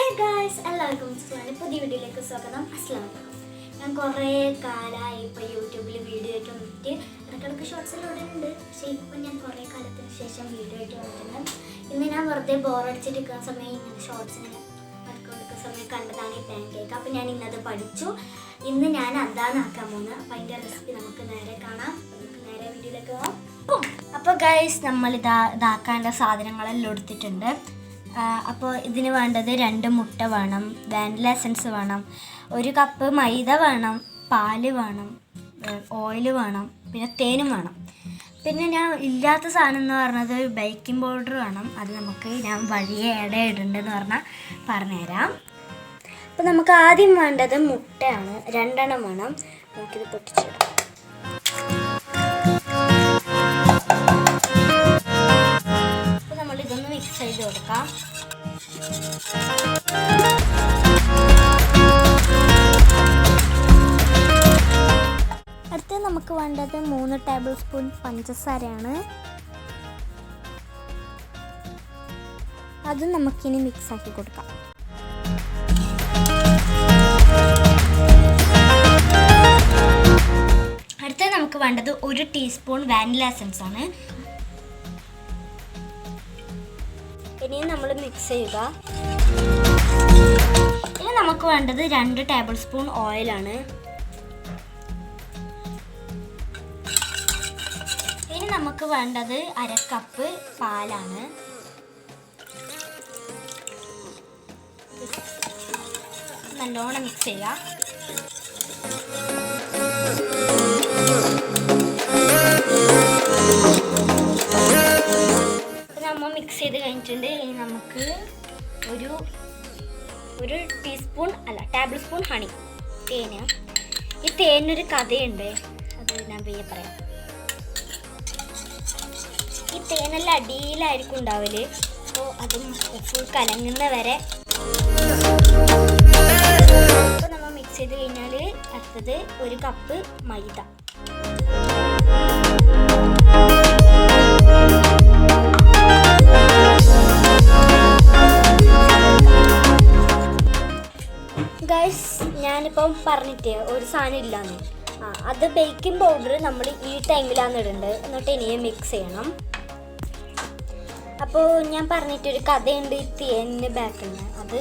Hey guys എല്ലാവർക്കും പുതിയ വീഡിയോയിലേക്ക് സ്വാഗതം. അസ്ലാം ഞാൻ കുറേ കാലമായി ഇപ്പോൾ യൂട്യൂബിൽ വീഡിയോ ആയിട്ട് വന്നിട്ട് ഇടയ്ക്കിടയ്ക്ക് ഷോർട്സിലൂടെ ഉണ്ട്. പക്ഷേ ഇപ്പം ഞാൻ കുറേ കാലത്തിന് ശേഷം വീഡിയോ ആയിട്ട് വന്നിട്ടുണ്ട്. ഇന്ന് ഞാൻ വെറുതെ ബോറടിച്ചിരിക്കുന്ന സമയം ഇങ്ങനെ ഷോർട്സ് ഇങ്ങനെ സമയം കണ്ടതാണ് ഈ പാൻ കേക്ക് അപ്പോൾ ഞാൻ ഇന്നത് പഠിച്ചു. ഇന്ന് ഞാൻ അതാണ് ആക്കാൻ പോകുന്നത് അപ്പോൾ അതിന്റെ റെസിപ്പി നമുക്ക് നേരെ കാണാം. നമുക്ക് നേരെ വീഡിയോയിലേക്ക് പോകാം അപ്പോൾ ഗൈസ് നമ്മൾ ഇതാ ഇതാക്കാനുള്ള സാധനങ്ങളെല്ലാം എടുത്തിട്ടുണ്ട്. അപ്പോൾ ഇതിന് വേണ്ടത് രണ്ട് മുട്ട വേണം വാനില എസൻസ് വേണം ഒരു കപ്പ് മൈദ വേണം പാൽ വേണം ഓയിൽ വേണം പിന്നെ തേനും വേണം. പിന്നെ ഞാൻ ഇല്ലാത്ത സാധനം എന്ന് പറഞ്ഞത് ബേക്കിംഗ് പൗഡർ വേണം. അത് നമുക്ക് ഞാൻ വഴിയെ ഇട ഇടുന്നുണ്ടെന്ന് പറഞ്ഞാൽ പറഞ്ഞുതരാം. അപ്പോൾ നമുക്ക് ആദ്യം വേണ്ടത് മുട്ടയാണ്. രണ്ടെണ്ണം വേണം. നമുക്കിത് പൊട്ടിച്ചിടാം ചെയ്ത് കൊടുക്കാം. അടുത്ത് നമുക്ക് വേണ്ടത് മൂന്ന് ടേബിൾ സ്പൂൺ പഞ്ചസാരയാണ്. അത് നമുക്കിനി മിക്സ് ആക്കി കൊടുക്കാം. അടുത്ത നമുക്ക് വേണ്ടത് ഒരു ടീസ്പൂൺ വാനില എസൻസ് ആണ്. ഇനി നമ്മൾ മിക്സ് ചെയ്യുക. ഇനി നമുക്ക് വേണ്ടത് രണ്ട് ടേബിൾ സ്പൂൺ ഓയിലാണ് ഇനി നമുക്ക് വേണ്ടത് അരക്കപ്പ് കപ്പ് പാലാണ്. നല്ലോണം മിക്സ് ചെയ്യുക. മിക്സ് ചെയ്ത് കഴിഞ്ഞിട്ടുണ്ട് ഇനി നമുക്ക് ഒരു ഒരു ടീസ്പൂൺ അല്ല ടേബിൾ സ്പൂൺ ഹണി തേന്. ഈ തേനൊരു കഥയുണ്ട്. അത് ഞാൻ പിന്നെ പറയാം. ഈ തേനെല്ലാം അടിയിലായിരിക്കും ഉണ്ടാവൽ. അപ്പോൾ അത് ഫുൾ കലങ്ങുന്ന വരെ അപ്പോൾ നമ്മൾ മിക്സ് ചെയ്ത് കഴിഞ്ഞാൽ അടുത്തത് ഒരു കപ്പ് മൈദ. ഞാനിപ്പം പറഞ്ഞിട്ട് ഒരു സാധനം ഇല്ലാന്ന്. ആ അത് ബേക്കിംഗ് പൗഡർ നമ്മൾ ഈ ടൈമിലാണ് ഇടേണ്ടത് എന്നിട്ട് ഇനിയും മിക്സ് ചെയ്യണം. അപ്പോൾ ഞാൻ പറഞ്ഞിട്ടൊരു കഥയുണ്ട് ഈ തേനിന്റെ ബാക്കിൽ അത്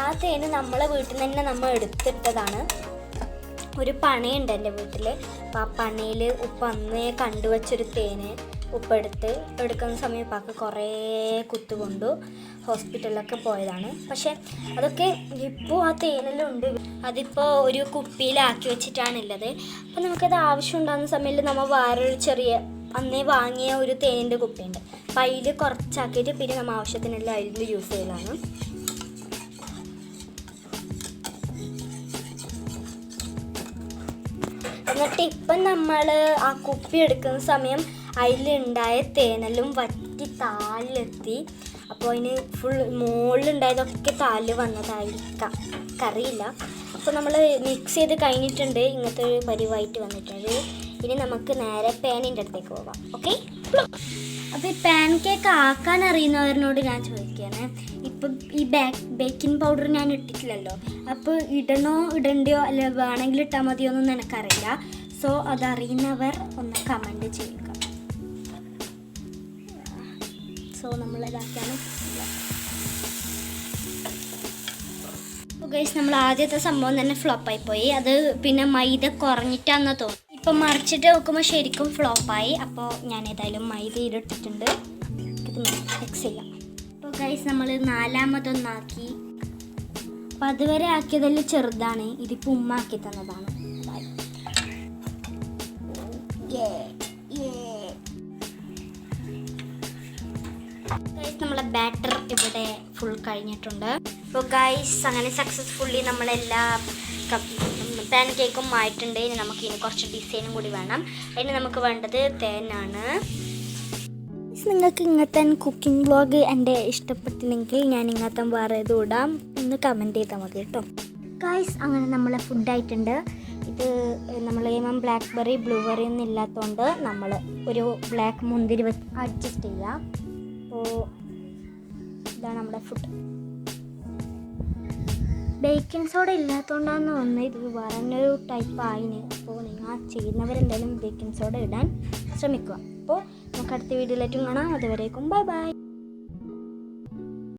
ആ തേന് നമ്മളെ വീട്ടിൽ നിന്ന് തന്നെ നമ്മൾ എടുത്തിട്ടതാണ്. ഒരു പണയുണ്ട് എന്റെ വീട്ടിൽ അപ്പോൾ ആ പണിയിൽ ഉപ്പ അന്നേ കണ്ടുവച്ചൊരു തേന്. ഉപ്പെടുത്ത് എടുക്കുന്ന സമയം പാക്ക് കുറേ കുത്തുകൊണ്ടു ഹോസ്പിറ്റലിലൊക്കെ പോയതാണ്. പക്ഷേ അതൊക്കെ ഇപ്പോൾ ആ തേനലുണ്ട്. അതിപ്പോൾ ഒരു കുപ്പിയിലാക്കി വെച്ചിട്ടാണുള്ളത് അപ്പോൾ നമുക്കത് ആവശ്യം ഉണ്ടാകുന്ന സമയത്ത് നമ്മൾ വേറൊരു ചെറിയ അന്നേ വാങ്ങിയ ഒരു തേനിന്റെ കുപ്പിയുണ്ട്. അപ്പം അതിൽ കുറച്ചാക്കിയിട്ട് പിന്നെ നമ്മൾ ആവശ്യത്തിനുള്ള അതിൽ യൂസ് ചെയ്യലാണ്. എന്നിട്ട് ഇപ്പം നമ്മൾ ആ കുപ്പി എടുക്കുന്ന സമയം അതിലുണ്ടായ തേനലും വറ്റി താലിലെത്തി അപ്പോൾ അതിന് ഫുൾ മുകളിലുണ്ടായതൊക്കെ താൽ വന്നതായിരിക്കാം. കറിയില്ല അപ്പോൾ നമ്മൾ മിക്സ് ചെയ്ത് കഴിഞ്ഞിട്ടുണ്ട്. ഇങ്ങനത്തെ ഒരു പരിവായിട്ട് വന്നിട്ടുണ്ട്. ഇനി നമുക്ക് നേരെ പാനിന്റെ അടുത്തേക്ക് പോകാം. ഓക്കെ? അപ്പോൾ ഈ പാൻ കേക്ക് ആക്കാൻ അറിയുന്നവരിനോട് ഞാൻ ചോദിക്കുകയാണ് ഇപ്പം ഈ ബേക്ക് ബേക്കിംഗ് പൗഡർ ഞാൻ ഇട്ടിട്ടില്ലല്ലോ. അപ്പോൾ ഇടണോ ഇടണ്ടയോ അല്ല വേണമെങ്കിൽ ഇട്ടാൽ മതിയോ എന്നൊന്നും എനിക്കറിയില്ല. സോ അതറിയുന്നവർ ഒന്ന് കമന്റ് ചെയ്യുക. സോ നമ്മൾ ഇതാക്കിയാണ് ഗൈസ് നമ്മൾ ആദ്യത്തെ സംഭവം തന്നെ ഫ്ലോപ്പായി പോയി. അത് പിന്നെ മൈദ കുറഞ്ഞിട്ടാന്ന് തോന്നി ഇപ്പം മറിച്ചിട്ട് നോക്കുമ്പോൾ ശരിക്കും ഫ്ലോപ്പായി അപ്പോൾ ഞാൻ ഏതായാലും മൈദ ഇരട്ടിട്ടുണ്ട് ഇത് മിക്സ് ചെയ്യാം. അപ്പോൾ ഗൈസ് നമ്മൾ നാലാമതൊന്നാക്കി. അപ്പൊ അതുവരെ ആക്കിയതിൽ ചെറുതാണ്. ഇതിപ്പോൾ ഉമ്മ ആക്കി തന്നതാണ് ഗൈസ് നമ്മളെ ബാറ്റർ ഇവിടെ ഫുൾ കഴിഞ്ഞിട്ടുണ്ട്. അപ്പോൾ ഗൈസ് അങ്ങനെ സക്സസ്ഫുള്ളി നമ്മളെല്ലാ പാൻ കേക്കും ആയിട്ടുണ്ട്. ഇനി നമുക്ക് ഇനി കുറച്ച് ഡിസൈനും കൂടി വേണം. അതിന് നമുക്ക് വേണ്ടത് തേനാണ് നിങ്ങൾക്ക് ഇങ്ങനത്തെ കുക്കിംഗ് വ്ളോഗ് എന്റെ ഇഷ്ടപ്പെട്ടില്ലെങ്കിൽ ഞാൻ ഇങ്ങനത്തെ വേറെ ഇത് ഇടാം. ഒന്ന് കമന്റ് ചെയ്താൽ മതി കേട്ടോ. ഗൈസ് അങ്ങനെ നമ്മളെ ഫുഡായിട്ടുണ്ട് ഇത് നമ്മൾ ഏമം ബ്ലാക്ക്ബെറി ബ്ലൂബെറി ഒന്നും ഇല്ലാത്തതുകൊണ്ട് നമ്മൾ ഒരു ബ്ലാക്ക് മുന്തിരി വെച്ച് അഡ്ജസ്റ്റ് ചെയ്യാം. അപ്പോൾ ഇതാണ് നമ്മുടെ ഫുഡ് ബേക്കിംഗ് സോഡ ഇല്ലാത്തതുകൊണ്ടാണ് തോന്നുന്നത് ഇത് വേറൊരു ടൈപ്പ് ആയിന്. അപ്പോൾ നിങ്ങൾ ചെയ്യുന്നവരെന്തായാലും ബേക്കിംഗ് സോഡ ഇടാൻ ശ്രമിക്കുക. അപ്പോൾ നമുക്ക് അടുത്ത വീഡിയോയിലേക്കും കാണാം. അതുവരേക്കും ബൈ ബൈ